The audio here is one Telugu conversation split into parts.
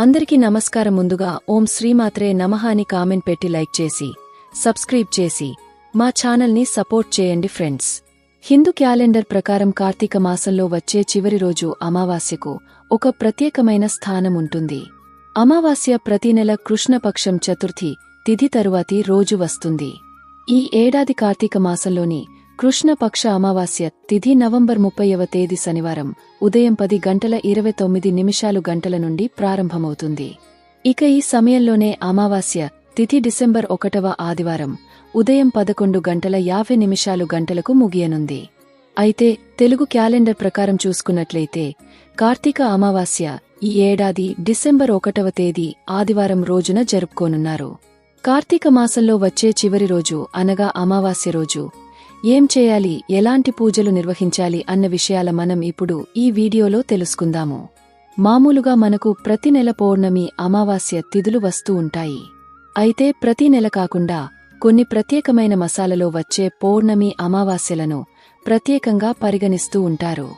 అందరికీ నమస్కారం ముందుగా ఓం శ్రీమాత్రే నమః అని కామెంట్ పెట్టి లైక్ చేసి సబ్స్క్రైబ్ చేసి మా ఛానల్ని సపోర్ట్ చేయండి ఫ్రెండ్స్. హిందూ క్యాలెండర్ ప్రకారం కార్తీక మాసంలో వచ్చే చివరి రోజు అమావాస్యకు ఒక ప్రత్యేకమైన స్థానం ఉంటుంది. అమావాస్య ప్రతి నెల కృష్ణపక్షం చతుర్థి తిథి తరువాతి రోజు వస్తుంది. ఈ ఏడాది కార్తీక మాసంలోని కృష్ణపక్ష అమావాస్య తిథి నవంబర్ ముప్పైవ తేదీ శనివారం ఉదయం పది గంటల ఇరవై తొమ్మిది నిమిషాలు గంటల నుండి ప్రారంభమవుతుంది. ఇక ఈ సమయంలోనే అమావాస్య తిథి డిసెంబర్ ఒకటవ ఆదివారం ఉదయం పదకొండు గంటల యాభై నిమిషాలు గంటలకు ముగియనుంది. అయితే తెలుగు క్యాలెండర్ ప్రకారం చూసుకున్నట్లయితే కార్తీక అమావాస్య ఈ ఏడాది డిసెంబర్ ఒకటవ తేదీ ఆదివారం రోజున జరుపుకోనున్నారు. కార్తీక మాసంలో వచ్చే చివరి రోజు అనగా అమావాస్య రోజు. ఏం చేయాలి? ఎలాంటి పూజలు నిర్వహించాలి? అన్న విషయాల మనం ఇప్పుడు ఈ వీడియోలో తెలుసుకుందాము. మామూలుగా మనకు ప్రతి నెల పౌర్ణమి అమావాస్య తిథులు వస్తూ ఉంటాయి. అయితే ప్రతి నెల కాకుండా కొన్ని ప్రత్యేకమైన మసాలలో వచ్చే పౌర్ణమి అమావాస్యలను ప్రత్యేకంగా పరిగణిస్తూ ఉంటారు.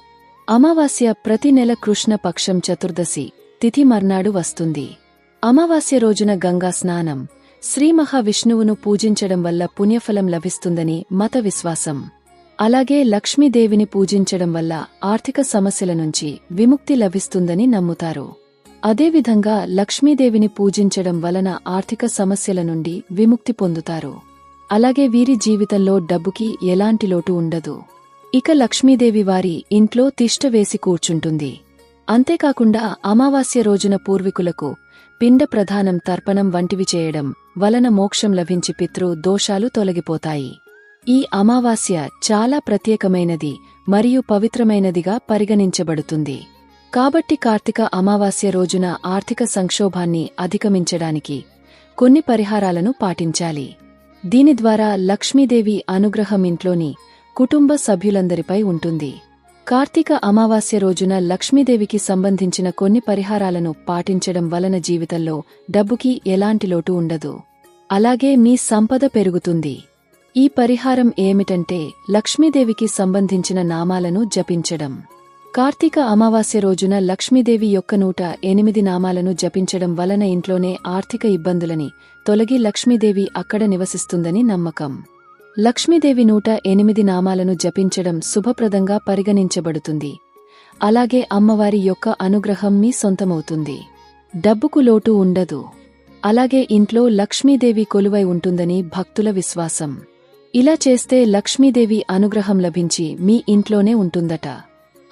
అమావాస్య ప్రతి నెల కృష్ణ పక్షం చతుర్దశి తిథి మర్నాడు వస్తుంది. అమావాస్య రోజున గంగా స్నానం శ్రీ మహావిష్ణువును పూజించడం వల్ల పుణ్యఫలం లభిస్తుందని మత విశ్వాసం. అలాగే లక్ష్మీదేవిని పూజించడం వల్ల ఆర్థిక సమస్యల నుంచి విముక్తి లభిస్తుందని నమ్ముతారు. అదేవిధంగా లక్ష్మీదేవిని పూజించడం వలన ఆర్థిక సమస్యల నుండి విముక్తి పొందుతారు. అలాగే వీరి జీవితంలో డబ్బుకి ఎలాంటి లోటు ఉండదు. ఇక లక్ష్మీదేవి వారి ఇంట్లో తిష్ట వేసి కూర్చుంటుంది. అంతేకాకుండా అమావాస్య రోజున పూర్వీకులకు పిండ ప్రధానం తర్పణం వంటివి చేయడం వలన మోక్షం లభించి పితృ దోషాలు తొలగిపోతాయి. ఈ అమావాస్య చాలా ప్రత్యేకమైనది మరియు పవిత్రమైనదిగా పరిగణించబడుతుంది. కాబట్టి కార్తీక అమావాస్య రోజున ఆర్థిక సంక్షోభాన్ని అధిగమించడానికి కొన్ని పరిహారాలను పాటించాలి. దీని ద్వారా లక్ష్మీదేవి అనుగ్రహం ఇంట్లోని కుటుంబ సభ్యులందరిపై ఉంటుంది. కార్తీక అమావాస్య రోజున లక్ష్మీదేవికి సంబంధించిన కొన్ని పరిహారాలను పాటించడం వలన జీవితంలో డబ్బుకి ఎలాంటి లోటు ఉండదు. అలాగే మీ సంపద పెరుగుతుంది. ఈ పరిహారం ఏమిటంటే లక్ష్మీదేవికి సంబంధించిన నామాలను జపించడం. కార్తీక అమావాస్య రోజున లక్ష్మీదేవి యొక్క నూట ఎనిమిది నామాలను జపించడం వలన ఇంట్లోనే ఆర్థిక ఇబ్బందులని తొలగి లక్ష్మీదేవి అక్కడ నివసిస్తుందని నమ్మకం. లక్ష్మీదేవి నూట ఎనిమిది నామాలను జపించడం శుభప్రదంగా పరిగణించబడుతుంది. అలాగే అమ్మవారి యొక్క అనుగ్రహం మీ సొంతమవుతుంది. డబ్బుకు లోటు ఉండదు. అలాగే ఇంట్లో లక్ష్మీదేవి కొలువై ఉంటుందని భక్తుల విశ్వాసం. ఇలా చేస్తే లక్ష్మీదేవి అనుగ్రహం లభించి మీ ఇంట్లోనే ఉంటుందట.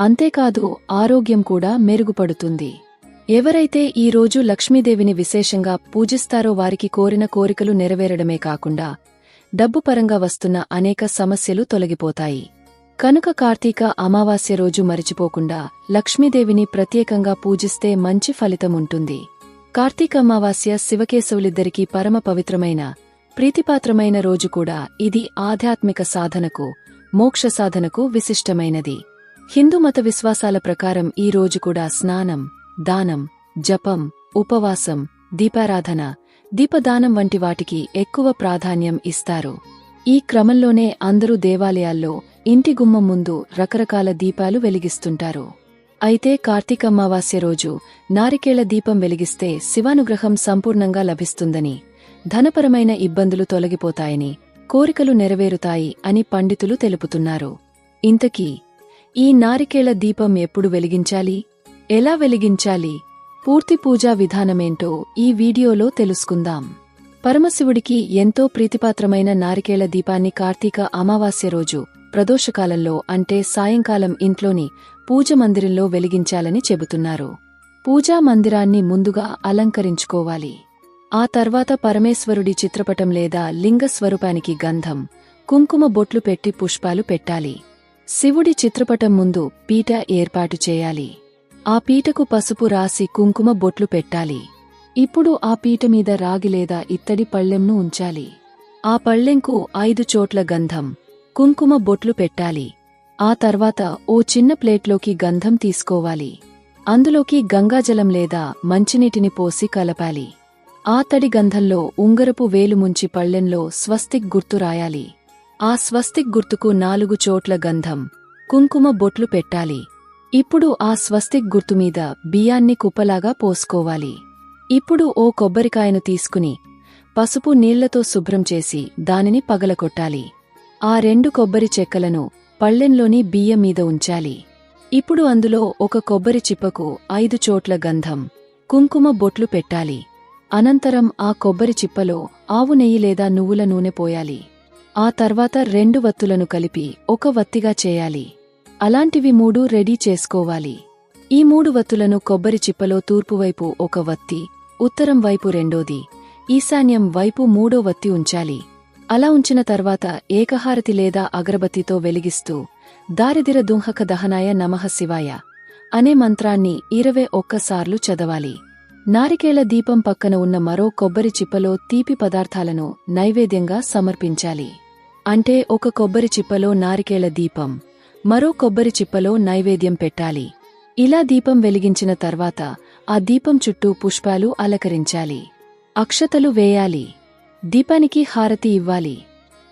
అంతేకాదు ఆరోగ్యం కూడా మెరుగుపడుతుంది. ఎవరైతే ఈ రోజు లక్ష్మీదేవిని విశేషంగా పూజిస్తారో వారికి కోరిన కోరికలు నెరవేరడమే కాకుండా డబ్బు పరంగా వస్తున్న అనేక సమస్యలు తొలగిపోతాయి. కనుక కార్తీక అమావాస్య రోజు మరిచిపోకుండా లక్ష్మీదేవిని ప్రత్యేకంగా పూజిస్తే మంచి ఫలితం ఉంటుంది. కార్తీక అమావాస్య శివకేశవులిద్దరికీ పరమ పవిత్రమైన ప్రీతిపాత్రమైన రోజు కూడా ఇది ఆధ్యాత్మిక సాధనకు మోక్ష సాధనకు విశిష్టమైనది. హిందూ మత విశ్వాసాల ప్రకారం ఈ రోజు కూడా స్నానం దానం జపం ఉపవాసం దీపారాధన దీపదానం వంటి వాటికి ఎక్కువ ప్రాధాన్యం ఇస్తారు. ఈ క్రమంలోనే అందరూ దేవాలయాల్లో ఇంటి గుమ్మం ముందు రకరకాల దీపాలు వెలిగిస్తుంటారు. అయితే కార్తీక అమావాస్య రోజు నారికేళ దీపం వెలిగిస్తే శివానుగ్రహం సంపూర్ణంగా లభిస్తుందని ధనపరమైన ఇబ్బందులు తొలగిపోతాయని కోరికలు నెరవేరుతాయి అని పండితులు తెలుపుతున్నారు. ఇంతకీ ఈ నారికేళ దీపం ఎప్పుడు వెలిగించాలి? ఎలా వెలిగించాలి? పూర్తి పూజా విధానమేంటో ఈ వీడియోలో తెలుసుకుందాం. పరమశివుడికి ఎంతో ప్రీతిపాత్రమైన నారికేళ దీపాన్ని కార్తీక అమావాస్య రోజు ప్రదోషకాలంలో అంటే సాయంకాలం ఇంట్లోని పూజ మందిరంలో వెలిగించాలని చెబుతున్నారు. పూజా మందిరాన్ని ముందుగా అలంకరించుకోవాలి. ఆ తర్వాత పరమేశ్వరుడి చిత్రపటం లేదా లింగ స్వరూపానికి గంధం కుంకుమ బొట్లు పెట్టి పుష్పాలు పెట్టాలి. శివుడి చిత్రపటం ముందు పీట ఏర్పాటు చేయాలి. ఆ పీటకు పసుపు రాసి కుంకుమ బొట్లు పెట్టాలి. ఇప్పుడు ఆ పీట మీద రాగి లేదా ఇత్తడి పళ్ళెంను ఉంచాలి. ఆ పళ్ళెంకు ఐదు చోట్ల గంధం కుంకుమ బొట్లు పెట్టాలి. ఆ తర్వాత ఓ చిన్న ప్లేట్లోకి గంధం తీసుకోవాలి. అందులోకి గంగాజలం లేదా మంచినీటిని పోసి కలపాలి. ఆ తడి గంధంలో ఉంగరపు వేలు ముంచి పళ్ళెంలో స్వస్తిక్ గుర్తు రాయాలి. ఆ స్వస్తిక్ గుర్తుకు నాలుగు చోట్ల గంధం కుంకుమ బొట్లు పెట్టాలి. ఇప్పుడు ఆ స్వస్తిక్ గుర్తుమీద బియ్యాన్ని కుప్పలాగా పోసుకోవాలి. ఇప్పుడు ఓ కొబ్బరికాయను తీసుకుని పసుపు నీళ్ళతో శుభ్రం చేసి దానిని పగలకొట్టాలి ఆ రెండు కొబ్బరి చెక్కలను పళ్ళెంలోని బియ్యం మీద ఉంచాలి. ఇప్పుడు అందులో ఒక కొబ్బరి చిప్పకు ఐదు చోట్ల గంధం కుంకుమ బొట్లు పెట్టాలి. అనంతరం ఆ కొబ్బరి చిప్పలో ఆవు నెయ్యి లేదా నువ్వుల నూనె పోయాలి. ఆ తర్వాత రెండు వత్తులను కలిపి ఒక వత్తిగా చేయాలి. అలాంటివి మూడు రెడీ చేసుకోవాలి. ఈ మూడు వత్తులను కొబ్బరి చిప్పలో తూర్పువైపు ఒక వత్తి ఉత్తరం వైపు రెండోది ఈశాన్యం వైపు మూడో వత్తి ఉంచాలి. అలా ఉంచిన తర్వాత ఏకహారతి లేదా అగరబత్తితో వెలిగిస్తూ దారిదిర దుంహక దహనాయ నమః శివాయ అనే మంత్రాన్ని ఇరవై ఒక్కసార్లు చదవాలి. నారికేళ దీపం పక్కన ఉన్న మరో కొబ్బరి చిప్పలో తీపి పదార్థాలను నైవేద్యంగా సమర్పించాలి. అంటే ఒక కొబ్బరి చిప్పలో నారికేళ దీపం మరో కొబ్బరి చిప్పలో నైవేద్యం పెట్టాలి. ఇలా దీపం వెలిగించిన తర్వాత ఆ దీపం చుట్టూ పుష్పాలు అలకరించాలి. అక్షతలు వేయాలి. దీపానికి హారతి ఇవ్వాలి.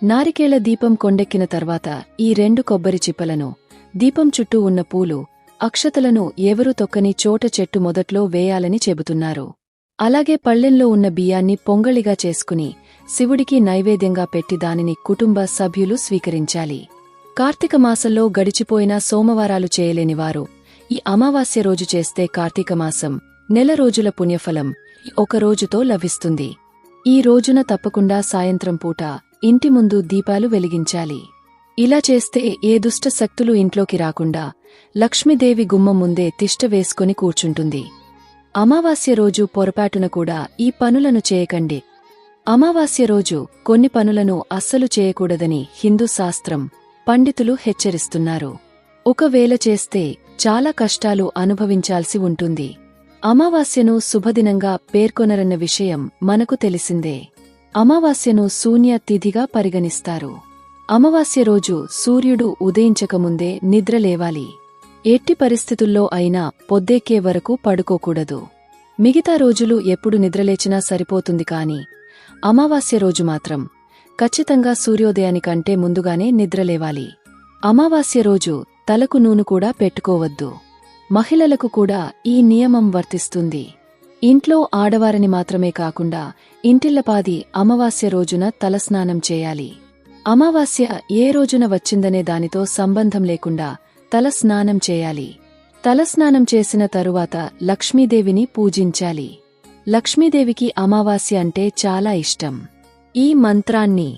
నారికేళ దీపం కొండెక్కిన తర్వాత ఈ రెండు కొబ్బరి చిప్పలను దీపం చుట్టూ ఉన్న పూలు అక్షతలను ఎవరు తొక్కని చోట చెట్టు మొదట్లో వేయాలని చెబుతున్నారు. అలాగే పళ్ళెంలో ఉన్న బియ్యాన్ని పొంగళిగా చేసుకుని శివుడికి నైవేద్యంగా పెట్టి దానిని కుటుంబ సభ్యులు స్వీకరించాలి. కార్తీక మాసంలో గడిచిపోయిన సోమవారాలు చేయలేనివారు. ఈ అమావాస్య రోజు చేస్తే కార్తీక మాసం నెల రోజుల పుణ్యఫలం ఒక రోజుతో లభిస్తుంది. ఈ రోజున తప్పకుండా సాయంత్రం పూట ఇంటి ముందు దీపాలు వెలిగించాలి. ఇలా చేస్తే ఏ దుష్ట శక్తులు ఇంట్లోకి రాకుండా లక్ష్మీదేవి గుమ్మం ముందే తిష్ట వేసుకుని కూర్చుంటుంది. అమావాస్య రోజు పొరపాటున కూడా ఈ పనులను చేయకండి. అమావాస్య రోజు కొన్ని పనులను అస్సలు చేయకూడదని హిందూ శాస్త్రం పండితులు హెచ్చరిస్తున్నారు. ఒకవేళ చేస్తే చాలా కష్టాలు అనుభవించాల్సి ఉంటుంది. అమావాస్యను శుభదినంగా పేర్కొనరన్న విషయం మనకు తెలిసిందే. అమావాస్యను శూన్య తిథిగా పరిగణిస్తారు. అమావాస్య రోజు సూర్యుడు ఉదయించకముందే నిద్రలేవాలి ఎట్టి పరిస్థితుల్లో అయినా పొద్దెక్కే వరకు పడుకోకూడదు. మిగతా రోజులు ఎప్పుడు నిద్రలేచినా సరిపోతుంది కాని అమావాస్య రోజు మాత్రం ఖచ్చితంగా సూర్యోదయానికంటే ముందుగానే నిద్రలేవాలి. అమావాస్య రోజు తలకు నూనె కూడా పెట్టుకోవద్దు. మహిళలకు కూడా ఈ నియమం వర్తిస్తుంది. ఇంట్లో ఆడవారిని మాత్రమే కాకుండా ఇంటిల్లపాది అమావాస్య రోజున తలస్నానం చేయాలి. అమావాస్య ఏ రోజున వచ్చిందనే దానితో సంబంధం లేకుండా తలస్నానం చేయాలి. తలస్నానం చేసిన తరువాత లక్ష్మీదేవిని పూజించాలి. లక్ష్మీదేవికి అమావాస్య అంటే చాలా ఇష్టం. ఈ మంత్రాన్ని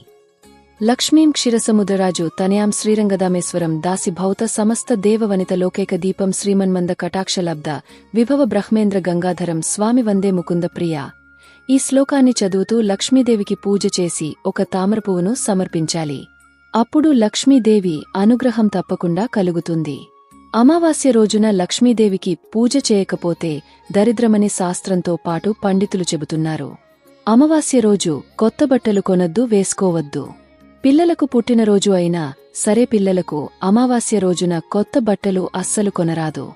లక్ష్మీం క్షీరసముద్రరాజు తనయాం శ్రీరంగదామేశ్వరం దాసి భౌత సమస్త దేవవనిత లోకైక దీపం శ్రీమన్మంద కటాక్షలబ్ద విభవ బ్రహ్మేంద్ర గంగాధరం స్వామి వందే ముకుంద ప్రియ ఈ శ్లోకాన్ని చదువుతూ లక్ష్మీదేవికి పూజ చేసి ఒక తామరపువ్వును సమర్పించాలి. అప్పుడు లక్ష్మీదేవి అనుగ్రహం తప్పకుండా కలుగుతుంది. అమావాస్య రోజున లక్ష్మీదేవికి పూజ చేయకపోతే దరిద్రమని శాస్త్రంతో పాటు పండితులు చెబుతున్నారు. అమావాస్య రోజు కొత్త బట్టలు కొనద్దు వేసుకోవద్దు. పిల్లలకు పుట్టినరోజు అయినా సరే పిల్లలకు అమావాస్య రోజున కొత్త బట్టలు అస్సలు కొనరాదు.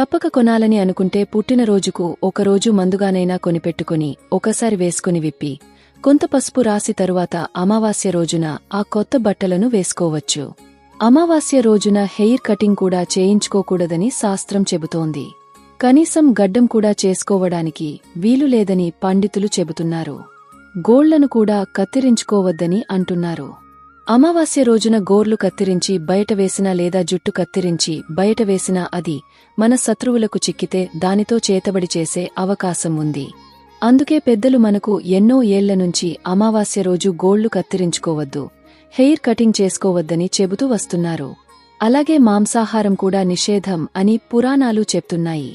తప్పక కొనాలని అనుకుంటే పుట్టినరోజుకు ఒకరోజు మందుగానైనా కొనిపెట్టుకుని ఒకసారి వేసుకుని విప్పి కొంత పసుపు రాసి తరువాత అమావాస్య రోజున ఆ కొత్త బట్టలను వేసుకోవచ్చు. అమావాస్య రోజున హెయిర్ కటింగ్ కూడా చేయించుకోకూడదని శాస్త్రం చెబుతోంది. కనీసం గడ్డం కూడా చేసుకోవడానికి వీలు లేదని పండితులు చెబుతున్నారు. గోళ్ళను కూడా కత్తిరించుకోవద్దని అంటున్నారు. అమావాస్య రోజున గోర్లు కత్తిరించి బయట వేసినా లేదా జుట్టు కత్తిరించి బయట వేసినా అది మన శత్రువులకు చిక్కితే దానితో చేతబడి చేసే అవకాశం ఉంది. అందుకే పెద్దలు మనకు ఎన్నో ఏళ్ళ నుంచి అమావాస్య రోజు గోళ్ళు కత్తిరించుకోవద్దు హెయిర్ కటింగ్ చేసుకోవద్దని చెబుతూ వస్తున్నారు. అలాగే మాంసాహారం కూడా నిషేధం అని పురాణాలు చెప్తున్నాయి.